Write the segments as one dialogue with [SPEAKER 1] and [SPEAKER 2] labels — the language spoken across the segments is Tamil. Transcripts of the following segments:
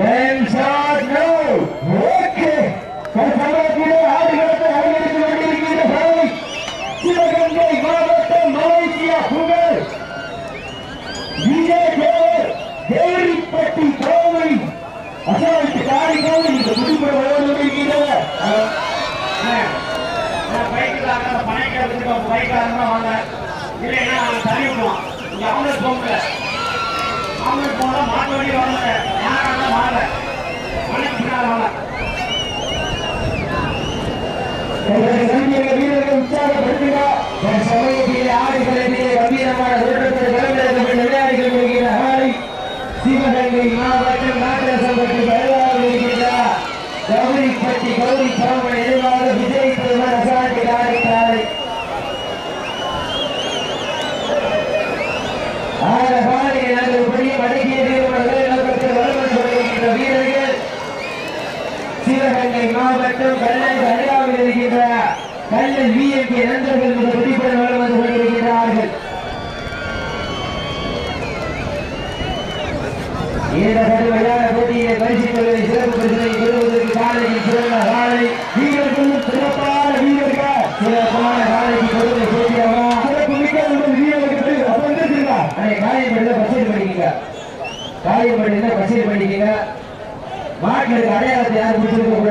[SPEAKER 1] Ten shot, no. Okay. தற்சமயத்திலே ஆடுகளத்தை அலங்கரித்துக் கொண்டிருக்கின்ற பறவை சிவகங்கை மாவட்டம் மலேசியா புகழ். விஜய் தேவர் தேரிப்பட்டி கோவை. அசால்ட்டு காரிகள் இந்த குடிப்புற வளர்ந்து வருகின்றன
[SPEAKER 2] இல்லைன்னா அவன் தள்ளி விடுவான் இங்க அவனுக்கு போக முடியல அவனுக்கு போனா மாட்டு வண்டி வரல யாரால வரல பின்னால் வரல
[SPEAKER 1] வீரர்கள் கம்பீரமான தோற்றத்தில் விளையாடுகள் சிவகங்கை மாவட்டம் பயிலாக இருக்கின்றார் கௌரிப்பட்டி கௌரி சாமன் எதிர்வாக விஜய் பெருமன் அசாண்டி காரித்தாரை ஆக பாடி நாங்கள் பெரிய மடக்கிய வீரர்கள் நோக்கத்தில் வளர்ந்து கொண்டிருக்கின்ற வீரர்கள் மற்றும் கல்லை கல்லல் இருக்கின்ற கல்லல் விஎம்பி நண்பர்கள் மிக துடிப்புடன் வளம் வந்து கொண்டிருக்கிறார்கள் இந்த கடுமையான போட்டியை பரிசுகளை சிறப்பு பரிசுகளை பெறுவதற்கு காலையில் சிறந்த காலை வீரர்களும் சிறப்பான சிறப்பான காலைக்கு சேர்க்கிறவா சிறப்பு மிக்க வீரர்களுக்கு அப்ப காயப்பட்டு பரிசீல் காயப்பட்டு பரிசீல் அடையாளத்தை யார் பிடிச்சிருக்க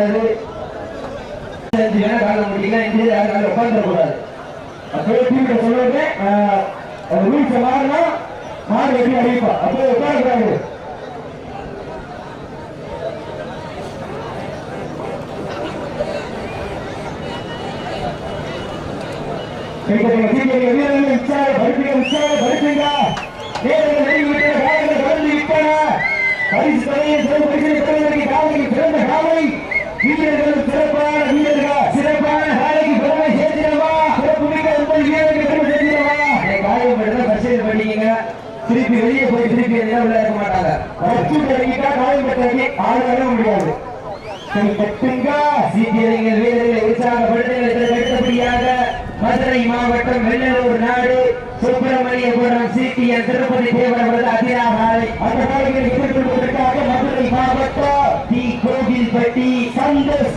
[SPEAKER 1] கூடாது செஞ்சு வேணா கால முடியல யாரும் அப்படியே டீம்ல சொல்லுவாங்க ரூல்ஸ் மாறினா மாடு வெட்டி அடிப்பா அப்படியே உட்காந்துருக்காங்க வீரர்கள் உற்சாக படுத்துங்க உற்சாக படுத்துங்க வீரர்கள் காலங்கள் பரிசு தலையை சிறந்த காலை வீரர்கள் சிறப்பான வீரர்கள். சிறப்பான பெருமை சேர்த்திடவா? சிறப்பு மிக்க உங்கள் பெருமை சேர்த்திடவா? பரிசீலனை பண்ணிக்கங்க. திருப்பி வெளியே போய் திருப்பி எல்லாம் உள்ள இருக்க மாட்டாங்க. வச்சு இறங்கிட்டா காயம் ஆள் வர முடியாது. சரி கட்டுங்க. சிபிஐங்கள் வீரர்களை மதுரை மாவட்டம் வெள்ளலூர் நாடு சுப்பிரமணியபுரம் சிபிஎன் திருப்பதி தேவர் அதிராகாலை அந்த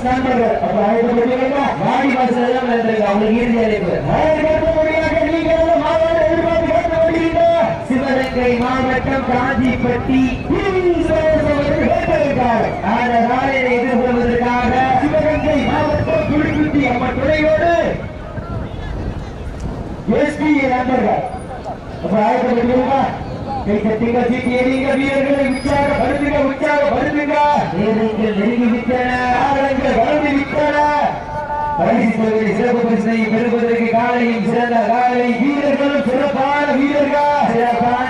[SPEAKER 1] சந்தோஷ் நண்பர்கள் அப்ப அழைக்கப்படுவீங்களா வாடி வாசல் எல்லாம் நடந்திருக்கு அவங்களுக்கு இறுதி அழைப்பு அடுத்தபடியாக நீங்கள் மாவட்ட எதிர்பார்த்து கேட்டு வருகின்ற சிவகங்கை மாவட்டம் காஞ்சிப்பட்டி அந்த நாளினை எதிர்கொள்வதற்காக சிவகங்கை மாவட்டம் துடிக்குத்தி அம்மன் துணையோடு எஸ்பி நண்பர்கள் அப்ப ஆயத்தப்படுகிறீங்களா கை கட்டிங்க சீட்டி எறிங்க வீரர்களை உற்சாகப்படுத்துங்க உற்சாகப்படுத்துங்க. வீரர்கள் நெருங்கி விட்டன ஆடங்கள் வளர்ந்து விட்டன பரிசு தொகையை சிறப்பு பரிசனை பெறுவதற்கு காலையும் சிறந்த காலை. வீரர்களும் சிறப்பான வீரர்கள். சிறப்பான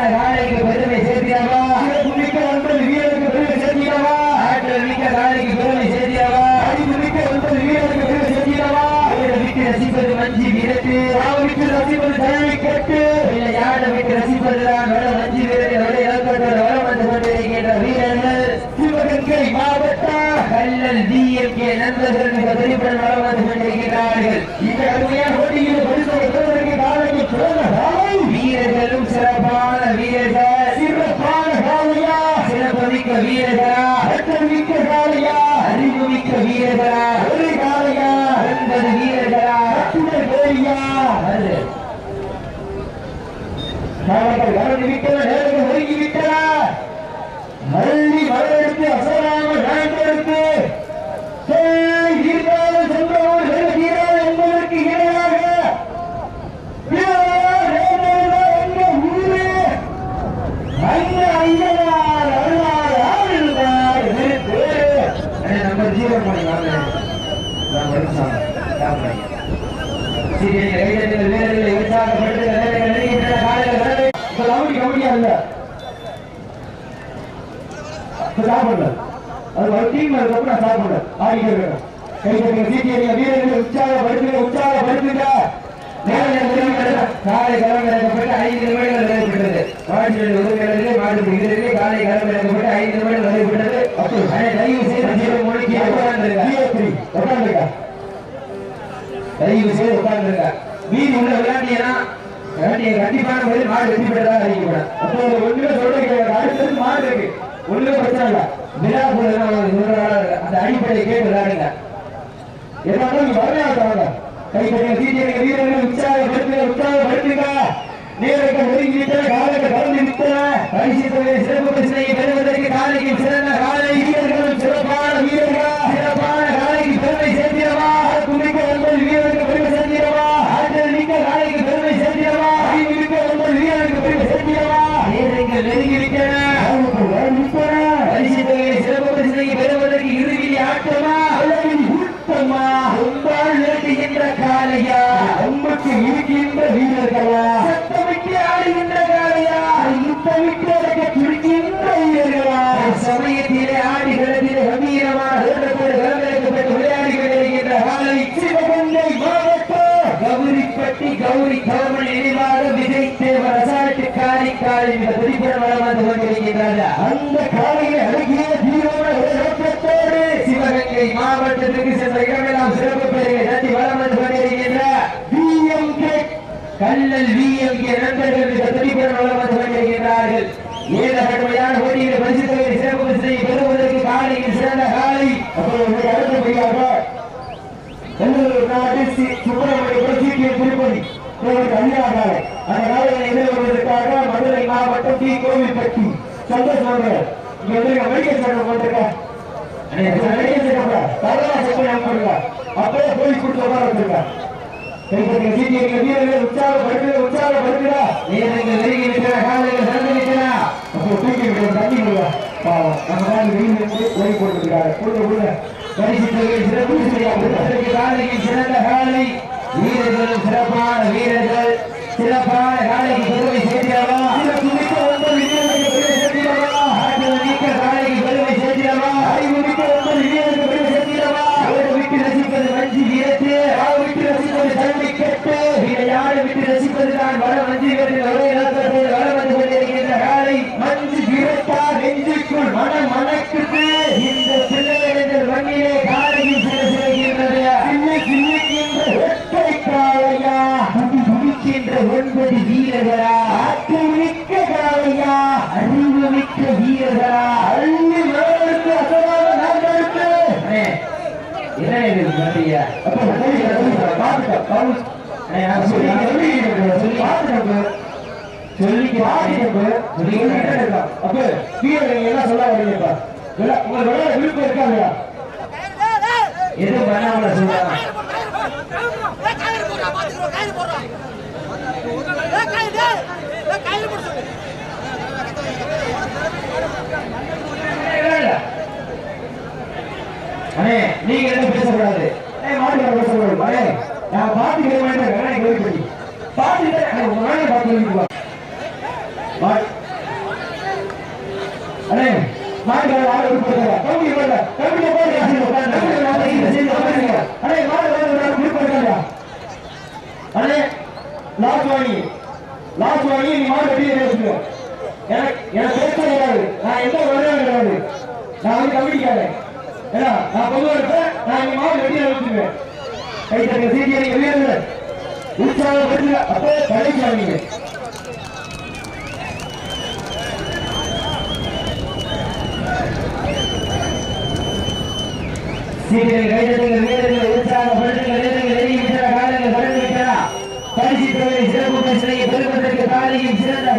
[SPEAKER 1] பெருமை சேர்த்திடவா சிறப்பு மிக்க ஒன்பது வீரருக்கு பெருமை சேர்த்திடவா ஆற்றல் மிக்க காலைக்கு பெருமை சேர்த்திடவா அறிவு மிக்க ஒன்பது வீரருக்கு பெருமை சேர்த்திடவா வீர விட்டு ரசிப்பது மஞ்சி வீரத்து விட்டு ரசிப்பது தலைமை கட்டு இல்லை யாட விட்டு ரசிப்பதுதான் வட மஞ்சி வீரர்கள் வட இலக்கத்தோடு வரம் வந்து கொண்டிருக்கின்ற வீரர்கள் சிவகங்கை மாவட்டம் கல்லல் டிஎம்கே நண்பர்கள் மிக துடிப்புடன் வரம் வந்து கொண்டிருக்கிறார்கள் இந்த கடுமையான போட்டியில் பரிசு பெறுவதற்கு காலைக்கு சிறந்த காலை வீரர்களும் சிறப்பான வீரர்கள் சிறப்பான காலையா சிறப்புமிக்க வீரர்களா மிக்க காலையா அறிவுமிக்க வீரர்களா ஒரு காலையா ஒன்பது வீரர்களா கட்டுடல் கோரியா அது காவல்கள் கலந்து விட்டன நேரங்கள் ஒதுங்கி விட்டன மல்லி மலரெடுத்து அசராமல் நாய்ந்தெடுத்து சேய் இருந்தாலும் சென்றோடு செல்கிறார் என்பதற்கு இணையாக வீரர் நேர்ந்தெழுந்த எங்க ஊரே அங்க ஐயனார் அருளார் ஆழ்ந்தார் நிறுத்து நம்ம ஜீவன் பண்ணி வாங்க நான் வருஷம் சீரியல் கைதட்டில் வீரர்களை உற்சாகப்படுத்த நேரங்கள் நெருங்கின்றன காலையில் வரவே இப்ப கபடி கபடியா இல்ல இப்ப சாப்பிடல அது ஒரு டீம் அதுக்கப்புறம் நான் சாப்பிடல ஆடிட்டு இருக்கேன் கை கட்டுங்க சீக்கிரம் வீரர்களை உற்சாகப்படுத்துங்க உற்சாகப்படுத்துங்க நேரம் நெருங்கின்றன. காலை ஐந்து நிமிடங்கள் நிறைவுபெற்றது மாட்டு உரிமையாளர்களே மாட்டு வீரர்களே காலை களமிறக்கப்பட்டு ஐந்து நிமிடங்கள் நிறைவுபெற்றது தயவு செய்து தயவு செய்து மீதி உள்ள விளையாட்டியனா விளையாட்டிய கண்டிப்பான முறையில் மாடு வெற்றி பெற்றதாக அறிவிக்கப்படும் ஒண்ணுமே சொல்றீங்க அடுத்தது மாடு இருக்கு ஒண்ணுமே பிரச்சனை விழாக்குள்ள அந்த அடிப்படையை கேட்டு விளையாடுங்க எல்லாரும் நீங்க வரலாற்றாங்க சீட்டிய வீரர்கள் உற்சாகப்படுத்துங்க உற்சாகப்படுத்துங்க நேரத்தை ஒதுங்கி காலத்தை கலந்து விட்டன பரிசு சிறப்பு பெறுவதற்கு காலைக்கு சிறந்த காலை யுத்தமிட்டு துடிக்கின்ற வீரர்களா சமயத்திலே ஆடுகிறதிலே கம்பீரமாக விளையாடி கொண்டிருக்கின்ற காலை சிவகங்கை மாவட்டம் கௌரிப்பட்டி கௌரி கவர்மன் நினைவாக விஜய் தேவர் காலை மிக கொண்டிருக்கின்றார்கள் அந்த அழகிய நோக்கத்தோடு சிவகங்கை மாவட்டத்திற்கு சென்ற இடமெல்லாம் சிறப்பு பெயர்களை வளம் வந்து கொண்டிருக்கின்ற கல்லல் விஎம்கே நண்பர்கள் மிக துடிப்புடன் வளம் வந்து கடுமையான போட்டியில் பரிசு தொகையை சிறப்பு பரிசை பெறுவதற்கு காலையில் சிறந்த காலை. அடுத்தபடியாக நாடு சுப்பிரமணியபுரம் திருப்பதி அந்த மதுரை மாவட்டம் டி. கோவில்பட்டி. சந்தோஷ் இங்க வந்து medical centre medical centre centre அப்படியே போய் கொடுத்து உட்கார வச்சிருக்க கைப்பற்றிய சீக்கியம் வீரர்கள் உற்சாகப்படுத்துக உற்சாகப்படுத்துக நேரங்கள் நெருங்கி விட்டன காலையில் சிறந்து விட்டன அப்போ தூக்கி தண்ணி பாவம். நம்ம ஓடி போட்டுருக்காரு கொடுங்க கொடுங்க சிறப்பு காலையில் சிறந்த காலை. சிறப்பான வீரர்கள். சிறப்பான காலைக்கு பெருமை சேர்க்கிறவா விருப்பம் இருக்கா எதுவும் பண்ணாமல சொல்றாங்க நீங்க உங்க நானே பாத்து கேள்விப்பா அண்ணே மாட்டுக்கார ஆளு விருப்பம் நான் போட கம்பி போட அண்ணே மாடு விருப்பம் நான் அண்ணே லாஸ்ட் வாங்கி. லாஸ்ட் வாங்கி நீ மாடு வெட்டி வச்சுக்கோ. எனக்கு எனக்கு பேச கிடையாது. நான் எந்த விளையாட கிடையாது. நான் வந்து கம்பெனிக்காரன். ஏன்னா நான் பொதுவாக இருப்பேன் நான் இங்க மாடு வெட்டி வச்சுக்குவேன். கை தங்க சீட்டி நீங்க வீரர்கள் உற்சாகப்படுத்துங்க அப்போ கடைக்கு சீக்கிரம் கைதட்டுங்கள் வீரர்கள் உற்சாகப்படுத்துங்கள் வீரர்கள் நெருங்கி விட்டன காலங்கள் கடந்து விட்டன பரிசு தொகை சிறப்பு பிரச்சனையை பெறுவதற்கு காலையில் சிறந்த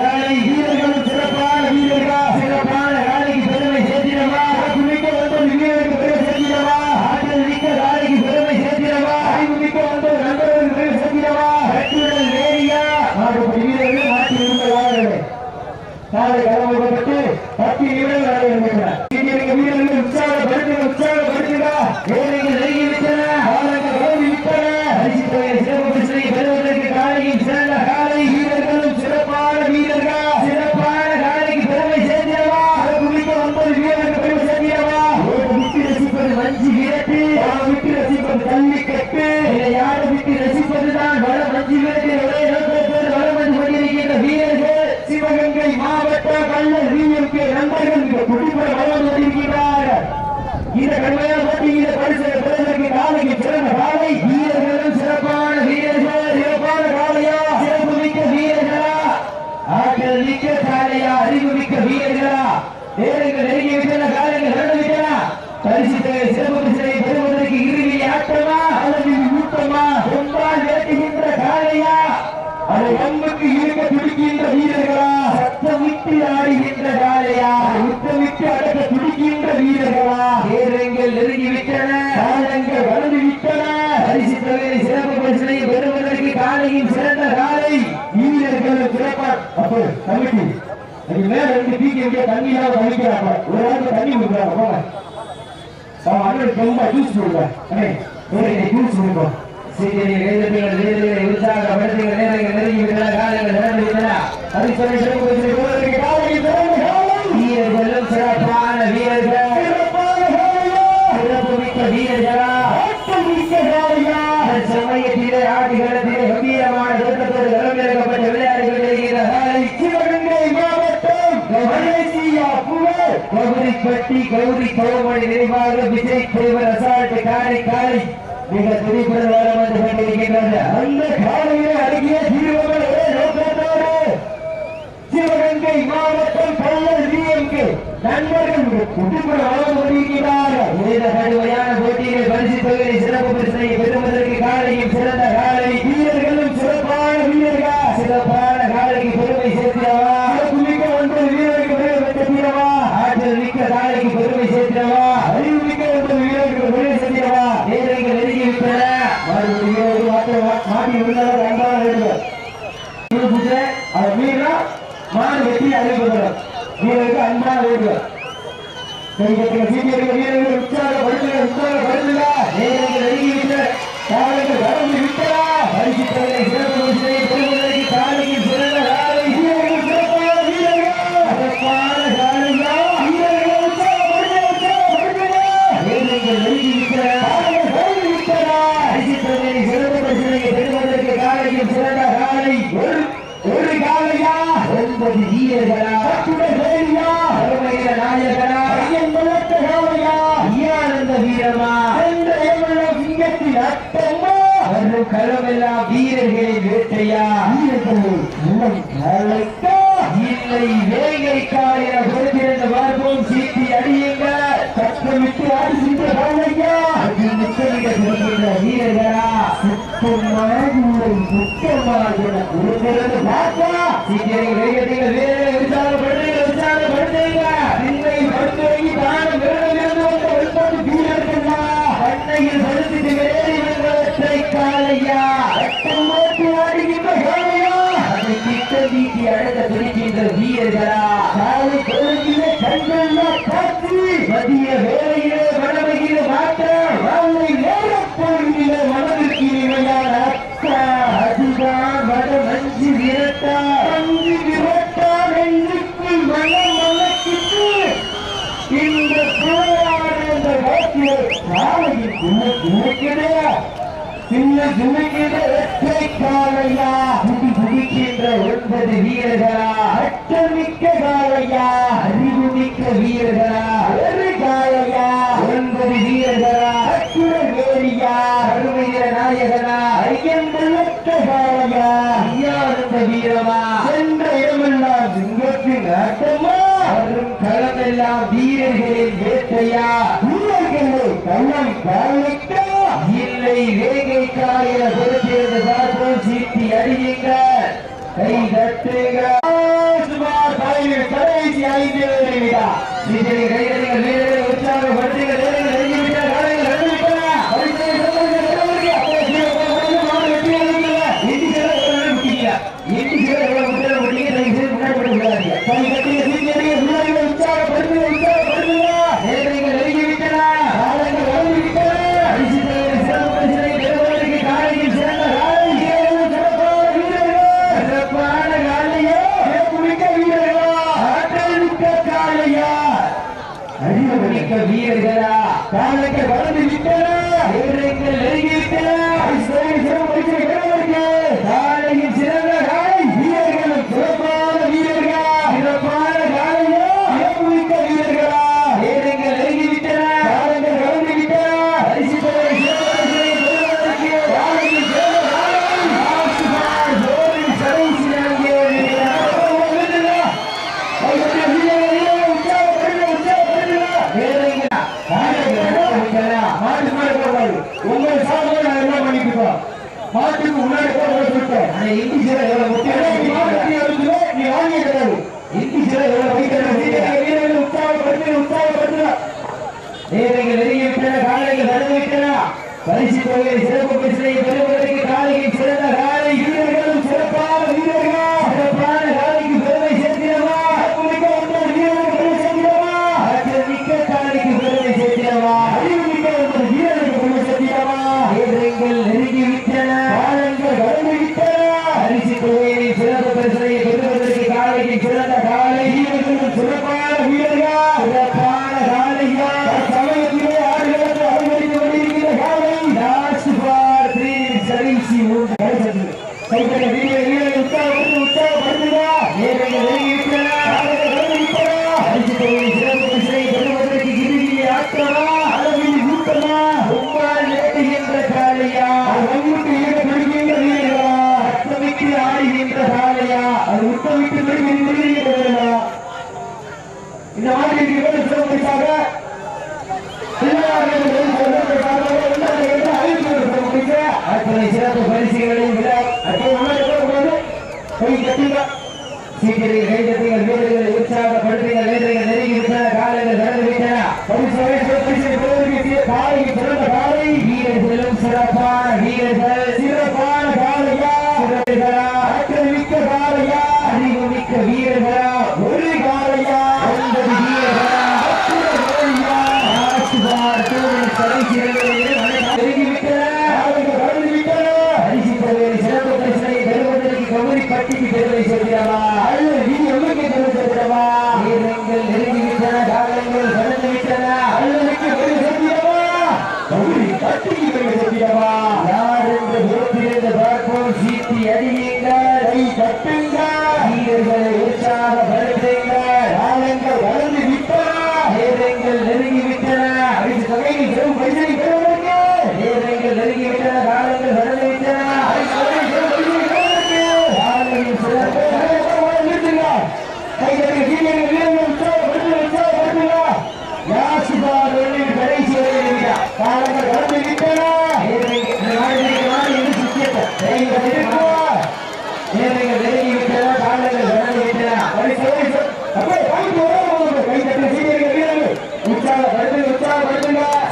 [SPEAKER 1] காலை கடமைப்பட்டு பத்து நிமிடங்கள் நடைபெறுகின்றன இங்கே வீரர்கள் உற்சாகப்படுத்துங்க உற்சாகப்படுத்துங்க வேலைகள் நெருங்கி விட்டன காலங்கள் கடந்து விட்டன பரிசு தொகை சிறப்பு பிரச்சனை பெறுவதற்கு காலையில் சிறந்த காலை வீரர்களும் சிறப்பான வீரர்கள் சிறப்பான காலைக்கு பெருமை சேர்த்திடவா சிறப்பு மிக்க ஒன்பது வீரர்களுக்கு பெருமை சேர்த்திடவா ஓடு விட்டு ரசிப்பது மஞ்சு வீரத்து ஓடு விட்டு ரசிப்பது ஜல்லிக்கட்டு யாரு விட்டு ரசிப்பதுதான் வட மஞ்சு வீரத்தில் ஒரே நோக்கத்தோடு வளம் வந்து கொண்டிருக்கின்ற வீரர்கள் சிவகங்கை மாவட்ட கல்லர் விஎம்பி நண்பர்கள் மிக துடிப்புற வளர்ந்து கொண்டிருக்கிறார்கள் இந்த கடுமையான போட்டியில் பரிசு பெறுவதற்கு காலைக்கு சிறந்த காலை வீரர்களும் சிறப்பான வீரர்கள் சிறப்பான காலையா சிறப்பு மிக்க வீரர்களா ஆற்றல் மிக்க காலையா அறிவு மிக்க வீரர்களா நேரங்கள் நெருங்கி விட்டன காலைகள் நடந்து பரிசு தொகை சிறப்பு பரிசனை பெறுவதற்கு இறுதி ஆட்டமா அல்லது ஊட்டமா கொம்பால் வேட்டுகின்ற காளையா அதை அம்புக்கு இருக்க துடிக்கின்ற வீரர்களா சத்தமிட்டு ஆடுகின்ற காளையா உத்தமிட்டு அடக்க துடிக்கின்ற வீரர்களா நேரங்கள் நெருங்கி விட்டன காலங்கள் வளர்ந்து விட்டன பரிசு தொகையை சிறப்பு பரிசனை பெறுவதற்கு காலையின் சிறந்த காலை வீரர்கள் சிறப்பா அப்போ கமிட்டி அதுக்கு மேல ரெண்டு பீக்கு எங்கேயோ தண்ணியாக வலிக்கிறாங்க ஒரு ஆளுக்கு தண்ணி கொடுக்குறாங்க. போங்க. அவன் அண்ணன் ரொம்ப ஜூஸ் கொடுங்க அண்ணே ஒரு ஜூஸ் சீக்கிரம் நேரங்கள் நெருங்கி விட்டன காலங்கள் நடந்து விட்டன சிறப்பு வீரர்களும் பட்டி கௌரி கௌமணி நினைவாக விஜய் தேவர் அசால்ட் காலை காலை மிக துடிப்புடன் வளம் வந்து கொண்டிருக்கின்றது. அந்த காலையிலே அழகிய தீர்வுகளே நோக்கத்தோடு? சிவகங்கை மாவட்டம் பல்லர் டிஎம்கே நண்பர்கள் குடும்பம் வளர்ந்து கொண்டிருக்கிறார்கள் இந்த கடுமையான போட்டியில் பரிசு தொகையை சிறப்பு பரிசனை பெறுவதற்கு காலையில் சிறந்த காலை களமெல்லாம் வீரர்களின் வேட்டையா? வீரர்கள் கலைத்தா இல்லை வேகை காலையில பொறுத்திருந்த பார்ப்போம் சீட்டி அடியுங்க சத்தமிட்டு ஆடுகின்ற காலையா அது முத்தமிட வீரர்களா? சுத்தமாக பார்த்தா? வேகத்தில் வீரர்களை உற்சாகப்படுத்துங்க காலையா ரத்தம் போட்டு ஆடுகின்ற காலையா அதை கிட்ட நீட்டி அழக துடிக்கின்ற வீரர்களா காலை கொழுக்கிலே கண்கள்ல காட்சி. மதிய வேலையிலே சின்ன துணிக்கிற ஒற்றை காலையா துடி துடிக்கின்ற ஒன்பது வீரர்களா அட்டமிக்க காலையா அறிவுமிக்க வீரர்களா ஒரு காலையா ஒன்பது வீரர்களா அச்சுர வேலியா அருமையில நாயகனா ஐயன் வெள்ளத்த காலையா ஐயானந்த வீரமா சென்ற இடமெல்லாம் சிங்கத்தின் ஆட்டமா வரும் களமெல்லாம் வீரர்களின் வேட்டையா காலையில பொறுத்திருந்து பார்ப்போம். சீட்டி அடியுங்க. கை தட்டுங்க. சுமார் தலைவர் கடைசி ஐந்து நிமிடம்.
[SPEAKER 2] சீட்டை
[SPEAKER 1] கைதடிங்க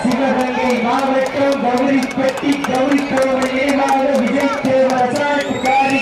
[SPEAKER 2] சிவகங்கை மாவட்டம் கௌரிப்பட்டி கௌரி விஜய் தேவர் அசால்ட் காரி